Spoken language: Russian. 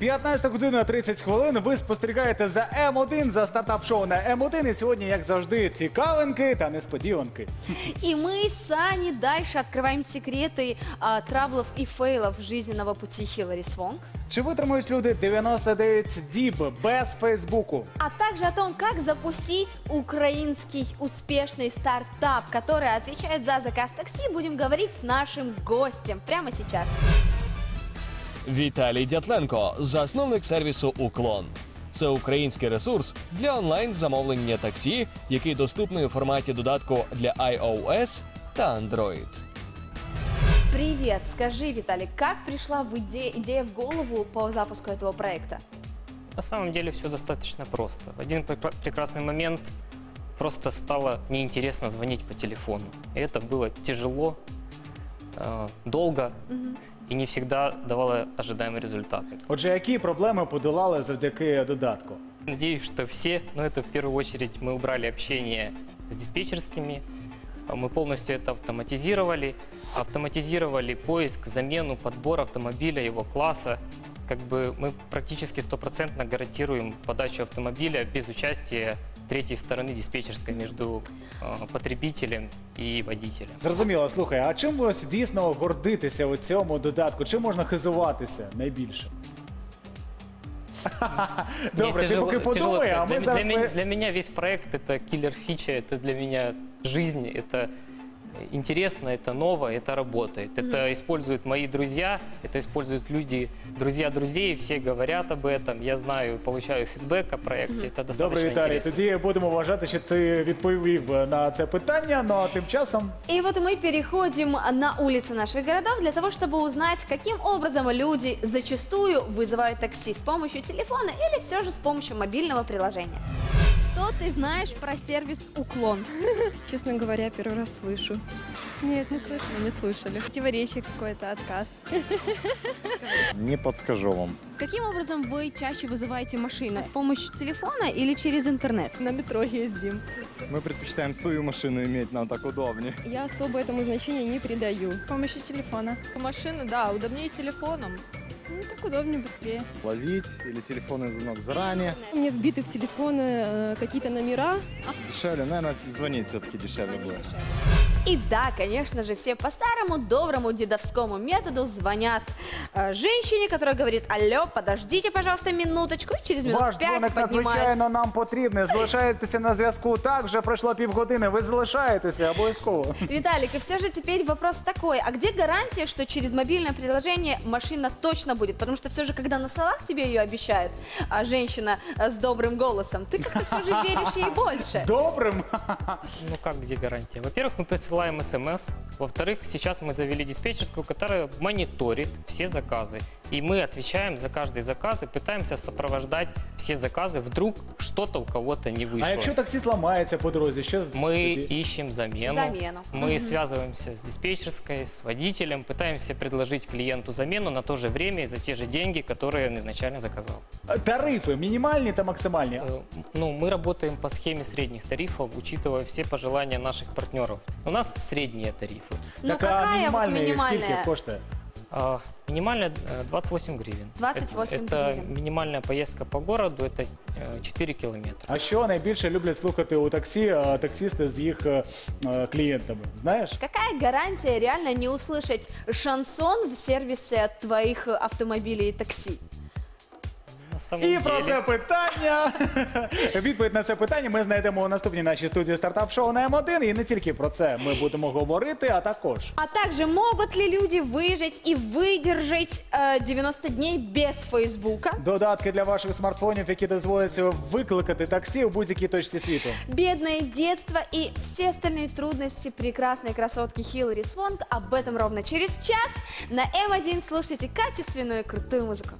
15 година 30 хвилин. Ви спостерігаєте за М1, за стартап-шоу на М1. І сьогодні, як завжди, цікавинки та несподіванки. И мы с Аней дальше открываем секреты а, траблов и фейлов жизненного пути Хиллари Свонг. Чи витримають люди 99 діб без Фейсбуку? А также о том, как запустить украинский успешный стартап, который отвечает за заказ такси, будем говорить с нашим гостем прямо сейчас. Віталій Дятленко, засновник сервісу Уклон. Це український ресурс для онлайн замовлення таксі, який доступний у форматі додатку для iOS та Android. Привет, скажи, Виталий, как пришла в иде- идея в голову по запуску этого проекта? На самом деле все достаточно просто. В один прекра- прекрасный момент просто стало неинтересно звонить по телефону. И это было тяжело, э, долго и не всегда давало ожидаемые результаты. Отже, які проблеми подолали завдяки додатку? Надеюсь, что все, но это в первую очередь мы убрали общение с диспетчерскими, мы полностью это автоматизировали, автоматизировали поиск, замену, подбор автомобиля, его класса. Как бы мы практически стопроцентно гарантируем подачу автомобиля без участия третьей стороны диспетчерской между э, потребителем и водителем. Зрозуміло, слухай, а чим ви ось дійсно гордитеся у цьому додатку? Чим можна хизуватися найбільше? Добре, Мне ти тяжело- поки тяжело подумай, а сказать. ми для, зараз. для, ми- меня, для меня весь проект это киллер-фича, это для меня жизнь, это интересно, это ново, это работает. Это используют мои друзья, это используют люди, друзья друзей, все говорят об этом. Я знаю, получаю фидбэк о проекте. Это достаточно Добре, Віталій. интересно. Тоді будемо вважати, що ти відповів на це питання. Ну а тим часом И вот мы переходим на улицы наших городов для того, чтобы узнать, каким образом люди зачастую вызывают такси с помощью телефона или все же с помощью мобильного приложения. Что ты знаешь про сервис Уклон? Честно говоря, первый раз слышу. Нет, не слышали, не слышали. Противоречие какое-то, отказ. Не подскажу вам. Каким образом вы чаще вызываете машину? С помощью телефона или через интернет? На метро ездим. Мы предпочитаем свою машину иметь, нам так удобнее. Я особо этому значения не придаю. С помощью телефона. Машины, да, удобнее с телефоном. Ну, так удобнее, быстрее. Ловить или телефонный звонок заранее. У меня вбиты в телефоны э, какие-то номера. Дешевле, наверное, звонить все-таки дешевле будет. И да, конечно же, все по старому доброму дедовскому методу звонят э, женщине, которая говорит, алло, подождите, пожалуйста, минуточку, и через минут ваш пять дзвоник поднимает. надзвичайно нам потрібний. Залишаєтеся на зв'язку. Так, вже пройшло півгодини. Ви залишаєтеся обов'язково. Виталик, и все же теперь вопрос такой, а где гарантия, что через мобильное приложение машина точно будет? Потому что все же, когда на словах тебе ее обещает а, женщина а, с добрым голосом, ты как-то все же веришь ей больше. Добрим. Ну как, где гарантия? Во-первых, мы присылаем смс. Во-вторых, сейчас мы завели диспетчерскую, которая мониторит все заказы. И мы отвечаем за каждый заказ и пытаемся сопровождать все заказы. Вдруг что-то у кого-то не вышло. А якщо таксіст ламається по дорозі, що з- Мы тоді? ищем замену. Замену. Мы Мгм. связываемся с диспетчерской, с водителем, пытаемся предложить клиенту замену на то же время и за те же деньги, которые он изначально заказал. тарифи мінімальні та максимальні. Э, Ну, мы работаем по схеме средних тарифов, учитывая все пожелания наших партнеров. У нас средние тарифы. Ну так а какая вот мінімальний скільки минимальная? коштує? А, Минимальная э, 28 гривен. 28 это, это гривен. минимальная поездка по городу, это э, 4 километра. А що найбільше люблять слухати у таксі а, таксісти з їх е, е, клієнтами? Знаєш? Какая гарантия реально не услышать шансон в сервисе твоих автомобилей и такси? На самом І про деле- це питання. Відповідь на це питання ми знайдемо у наступній нашій студії стартап шоу на М1. І не тільки про це ми будемо говорити, а також. А также могут ли люди выжить и выдержать э, 90 дней без Фейсбука? Додатки для ваших смартфонів, які дозволять викликати таксі у будь-якій точці світу. Бедное детство и все остальные трудности прекрасной красотки Хиллари Свонг. Об этом ровно через час. На М1 слушайте качественную и крутую музыку.